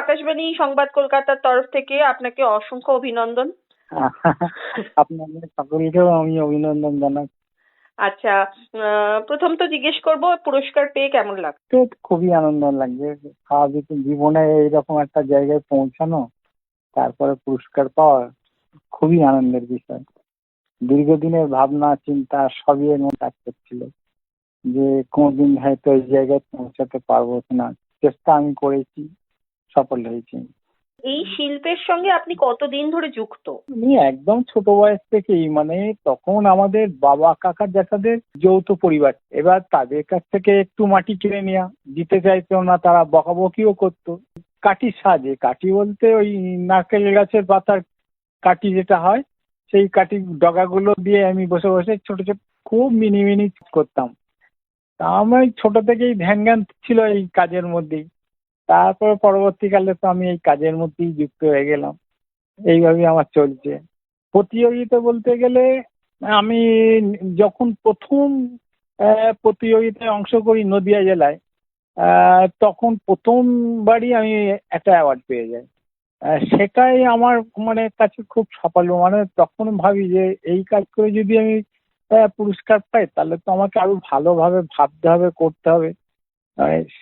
আকাশবাণী সংবাদ কলকাতার তরফ থেকে আপনাকে অসংখ্য অভিনন্দন। আপনাদের সকলকেও আমি অভিনন্দন জানাই। আচ্ছা প্রথম তো জিজ্ঞেস করব পুরস্কার পেয়ে কেমন লাগছে খুবই আনন্দ লাগছে। স্বাভাবিক জীবনে এইরকম একটা জায়গায় পৌঁছানো তারপরে পুরস্কার পাওয়া খুবই আনন্দের বিষয়। দীর্ঘদিনের ভাবনা চিন্তা সবই এর মধ্যে কাজ করছিল যে কোনদিন হয়তো এই জায়গায় পৌঁছাতে পারব কিনা। চেষ্টা আমি করেছি। সফল হয়েছি। এই শিল্পের সঙ্গে আপনি কতদিন ধরে যুক্ত? আমি একদম ছোট বয়স থেকেই মানে তখন আমাদের বাবা কাকা জ্যাঠাদের যৌথ পরিবার। এবার তাদের কাছ থেকে একটু মাটি কিনে নেওয়া দিতে চাইতো না তারা বকাবকিও করতো। কাঠি সাজে। কাঠি বলতে ওই নারকেল গাছের পাতার কাঠি যেটা হয় সেই কাঠি ডগাগুলো দিয়ে আমি বসে বসে ছোট ছোট খুব মিনি মিনি করতাম। তা আমার ছোট থেকেই ধ্যান জ্ঞান ছিল এই কাজের মধ্যেই। তারপর পরবর্তীকালে তো আমি এই কাজের মধ্যেই যুক্ত হয়ে গেলাম। এইভাবেই আমার চলছে। প্রতিযোগিতা বলতে গেলে, আমি যখন প্রথম প্রতিযোগিতায় অংশ করি নদিয়া জেলায় তখন প্রথমবারই আমি একটা অ্যাওয়ার্ড পেয়ে যাই। সেটাই আমার মানে কাছে খুব সাফল্য। মানে তখন ভাবি যে এই কাজ করে যদি আমি পুরস্কার পাই, তাহলে তো আমাকে আরও ভালোভাবে ভাবতে হবে, করতে হবে।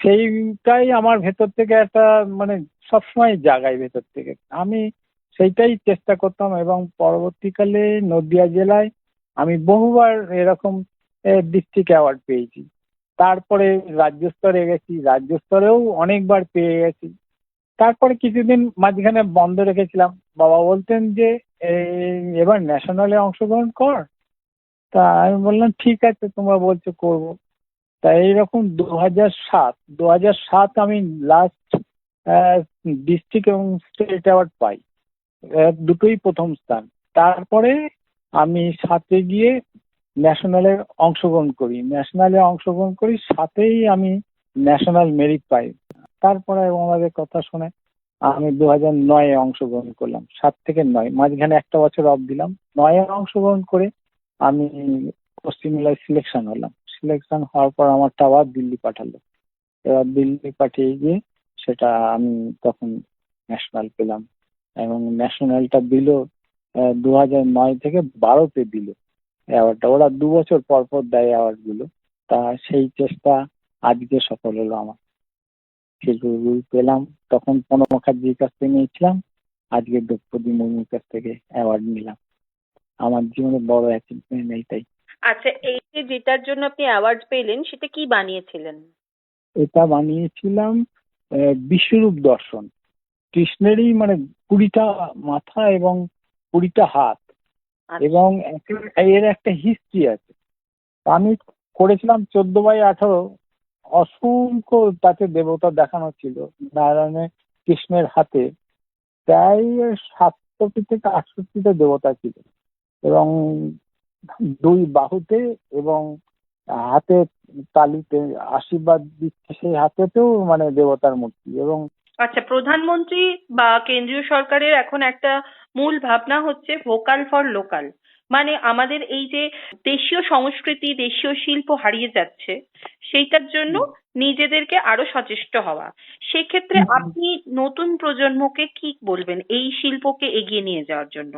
সেইটাই আমার ভেতর থেকে একটা মানে সবসময় জাগায় ভেতর থেকে। আমি সেইটাই চেষ্টা করতাম এবং পরবর্তীকালে নদিয়া জেলায় আমি বহুবার এরকম ডিস্ট্রিক্ট অ্যাওয়ার্ড পেয়েছি। তারপরে রাজ্য স্তরে গেছি, রাজ্য স্তরেও অনেকবার পেয়ে গেছি। তারপরে কিছুদিন মাঝখানে বন্ধ রেখেছিলাম। বাবা বলতেন যে এবার ন্যাশনালে অংশগ্রহণ কর। তা আমি বললাম, ঠিক আছে, তোমরা বলছো, করব। তা এইরকম দু হাজার সাত দু হাজার সাত আমি লাস্ট ডিস্ট্রিক্ট এবং স্টেট অ্যাওয়ার্ড পাই। দুটোই প্রথম স্থান। তারপরে আমি সাথে গিয়ে ন্যাশনালে অংশগ্রহণ করি। ন্যাশনালে অংশগ্রহণ করি সাথেই আমি ন্যাশনাল মেরিট পাই। তারপরে আমাদের কথা শুনে আমি দু হাজার নয়ে অংশগ্রহণ করলাম। সাত থেকে নয়, মাঝখানে একটা বছর অফ দিলাম। নয়ে অংশগ্রহণ করে আমি পশ্চিমবাংলায় সিলেকশন হলাম। সিলেকশন হওয়ার পর আমারটা আবার দিল্লি পাঠালো। এবার দিল্লি পাঠিয়ে গিয়ে সেটা আমি তখন ন্যাশনাল পেলাম। এবং ন্যাশনালটা দিল দু হাজার নয় থেকে বারোতে দিল। অ্যাওয়ার্ডটা ওরা দু বছর পর পর দেয় অ্যাওয়ার্ডগুলো তা সেই চেষ্টা আজকে সফল হলো আমার। সেগুলো পেলাম, তখন প্রণব মুখার্জির কাছ থেকে নিয়েছিলাম। আজকে দ্রৌপদী মুর্মুর কাছ থেকে অ্যাওয়ার্ড নিলাম। আমার জীবনে বড় অ্যাচিভমেন্ট এইটাই। আচ্ছা এই যে যেটার জন্য আপনি অ্যাওয়ার্ড পেলেন সেটা কি বানিয়েছিলেন? এটা বানিয়েছিলাম বিশ্বরূপ দর্শন। কৃষ্ণেরই মানে কুড়িটা মাথা এবং কুড়িটা হাত। আচ্ছা। এবং এর একটা হিস্ট্রি আছে। আমি করেছিলাম চোদ্দ বাই আঠারো। অসংখ্য তাতে দেবতা দেখানো ছিল নারায়ণের কৃষ্ণের হাতে। প্রায় সাতষট্টি থেকে আটষট্টিটা দেবতা ছিল। এবং দুই বাহুতে এবং হাতে তালিতে আশীর্বাদ দিচ্ছে সেই হাতেতেও মানে দেবতার মূর্তি এবং আচ্ছা প্রধানমন্ত্রী বা কেন্দ্রীয় সরকারের এখন একটা মূল ভাবনা হচ্ছে ভোকাল ফর লোকাল। মানে আমাদের এই যে দেশীয় সংস্কৃতি দেশীয় শিল্প হারিয়ে যাচ্ছে সেইটার জন্য নিজেদেরকে আরও সচেষ্ট হওয়া। সেক্ষেত্রে আপনি নতুন প্রজন্মকে কি বলবেন এই শিল্পকে এগিয়ে নিয়ে যাওয়ার জন্য?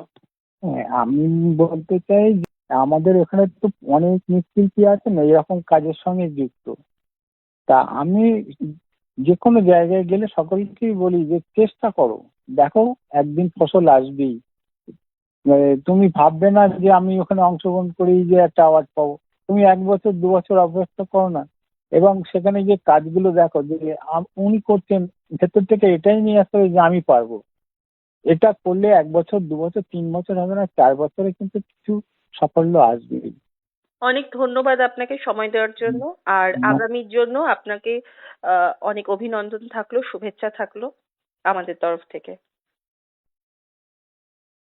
হ্যাঁ, আমি বলতে চাই আমাদের এখানে তো অনেক মৃৎশিল্পী আছেন, এরকম কাজের সঙ্গে যুক্ত। তা আমি যে কোনো জায়গায় গেলে সকলকেই বলি যে, চেষ্টা করো। দেখো, একদিন ফসল আসবেই। তুমি ভাববে না যে আমি ওখানে অংশগ্রহণ করি যে একটা অ্যাওয়ার্ড পাবো। তুমি এক বছর, দু বছর অপেক্ষা করো না। এবং সেখানে যে কাজগুলো দেখো, যে উনি করছেন, ভেতর থেকে এটাই নিয়ে আসতে হবে যে আমি পারব। এটা করলে এক বছর, দু বছর, তিন বছর হবে না, চার বছরে কিন্তু কিছু সাফল্য আসবে। অনেক ধন্যবাদ আপনাকে সময় দেওয়ার জন্য। আর আগামীর জন্য আপনাকে আহ, অনেক অভিনন্দন থাকল শুভেচ্ছা থাকল আমাদের তরফ থেকে।